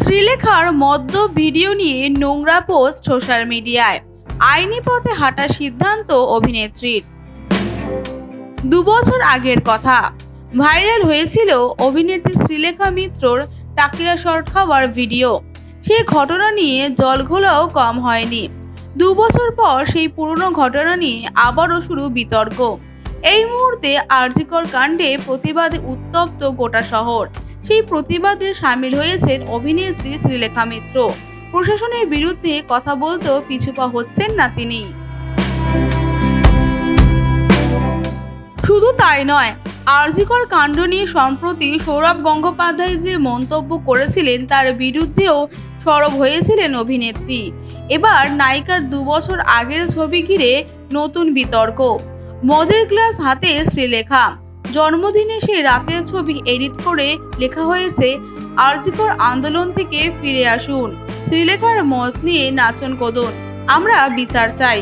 শ্রীলেখার মদ্য ভিডিও নিয়ে নোংরা পোস্ট সোশ্যাল মিডিয়ায়। আইনি পথে হাঁটার সিদ্ধান্ত অভিনেত্রীর। দুবছর আগের কথা। ভাইরাল হয়েছিল অভিনেত্রী শ্রীলেখা মিত্রর টাকিরা শর্ট খাওয়ার ভিডিও। সেই ঘটনা নিয়ে জলঘোলাও কম হয়নি। দু বছর পর সেই পুরনো ঘটনা নিয়ে আবারও শুরু বিতর্ক। এই মুহূর্তে আরজিকর কাণ্ডে প্রতিবাদে উত্তপ্ত গোটা শহর। সেই প্রতিবাদে সামিল হয়েছেন অভিনেত্রী শ্রীলেখা মিত্র। প্রশাসনের বিরুদ্ধে কথা বলতেও পিছুপা হচ্ছেন না তিনি। শুধু তাই নয়, আরজিকর কাণ্ড নিয়ে সম্প্রতি সৌরভ গঙ্গোপাধ্যায় যে মন্তব্য করেছিলেন তার বিরুদ্ধেও সরব হয়েছিলেন অভিনেত্রী। এবার নায়িকার দু বছর আগের ছবি ঘিরে নতুন বিতর্ক। মদের গ্লাস হাতে শ্রীলেখা। জন্মদিনে সেই রাতের ছবি এডিট করে লেখা হয়েছে, আরজিকর আন্দোলন থেকে ফিরে আসুন। শ্রীলেখার মত নিয়ে নাচন কদন। আমরা বিচার চাই।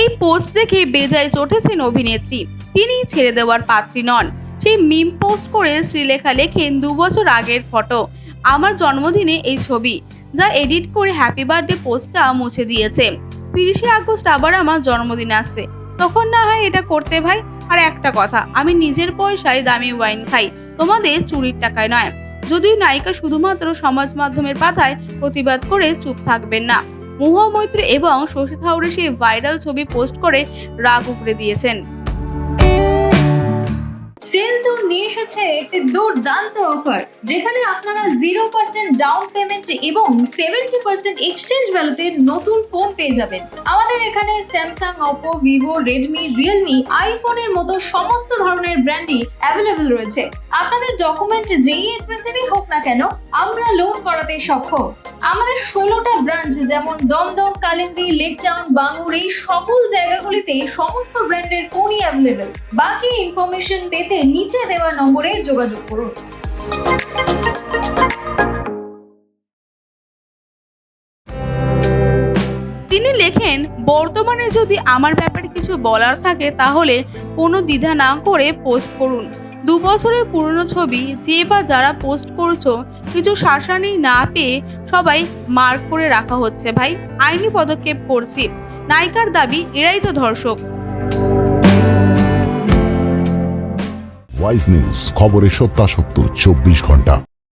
এই পোস্ট দেখে বেজায় চটেছেন অভিনেত্রী। তিনি ছেড়ে দেওয়ার পাত্রী নন। সেই মিম পোস্ট করে শ্রীলেখা লেখেন, দু বছর আগের ফটো। আমার জন্মদিনে এই ছবি, যা এডিট করে হ্যাপি বার্থডে পোস্টটা মুছে দিয়েছে। তিরিশে আগস্ট আবার আমার জন্মদিন আসছে। তখন না হয় এটা করতে ভাই, আর একটা কথা, আমি নিজের পয়সায় দামি ওয়াইন খাই, তোমাদের চুরির টাকায় নয়। যদিও নায়িকা শুধুমাত্র সমাজ মাধ্যমের পাতায় প্রতিবাদ করে চুপ থাকবেন না। মহুয়া মৈত্রী এবং শশী থাউরে সেই ভাইরাল ছবি পোস্ট করে রাগ উগড়ে দিয়েছেন। সেলজোন নিয়ে এসেছে একটি দুর্দান্ত অফার যেখানে আপনারা জিরো পার্সেন্ট ডাউন পেমেন্ট এবং সেভেন্টি পার্সেন্ট এক্সচেঞ্জ ভ্যালুতে নতুন ফোন পেয়ে যাবেন। আমাদের এখানে Samsung Oppo Vivo Redmi Realme আইফোনের মতো সমস্ত ধরনের ব্র্যান্ডই অ্যাভেলেবল রয়েছে। আপনাদের ডকুমেন্ট যেই এড্রেসেরই হোক না কেন, আমরা লোন করাতে সক্ষম। আমাদের ষোলোটা ব্রাঞ্চ যেমন দমদম, কালিন্দি লেক টাউন বাঙ্গুর, এই সকল জায়গাগুলিতে সমস্ত ব্র্যান্ডের ফোনই অ্যাভেলেবেল বাকি ইনফরমেশন পেতে নিচে দেওয়া নম্বরে যোগাযোগ করুন। তিনি লেখেন, বর্তমানে যদি আমার ব্যাপারে কিছু বলার থাকে, তাহলে কোনো দ্বিধা না করে পোস্ট করুন। দু বছরের পুরনো ছবি যে বা যারা পোস্ট করছ, কিছু শাসানি না পেয়ে সবাই মার্ক করে রাখা হচ্ছে ভাই। আইনি পদক্ষেপ করছি। নায়িকার দাবি, এরাই তো ধর্ষক। ওয়াইজ নিউজ খবরের সত্যাসত্য, চব্বিশ ঘণ্টা।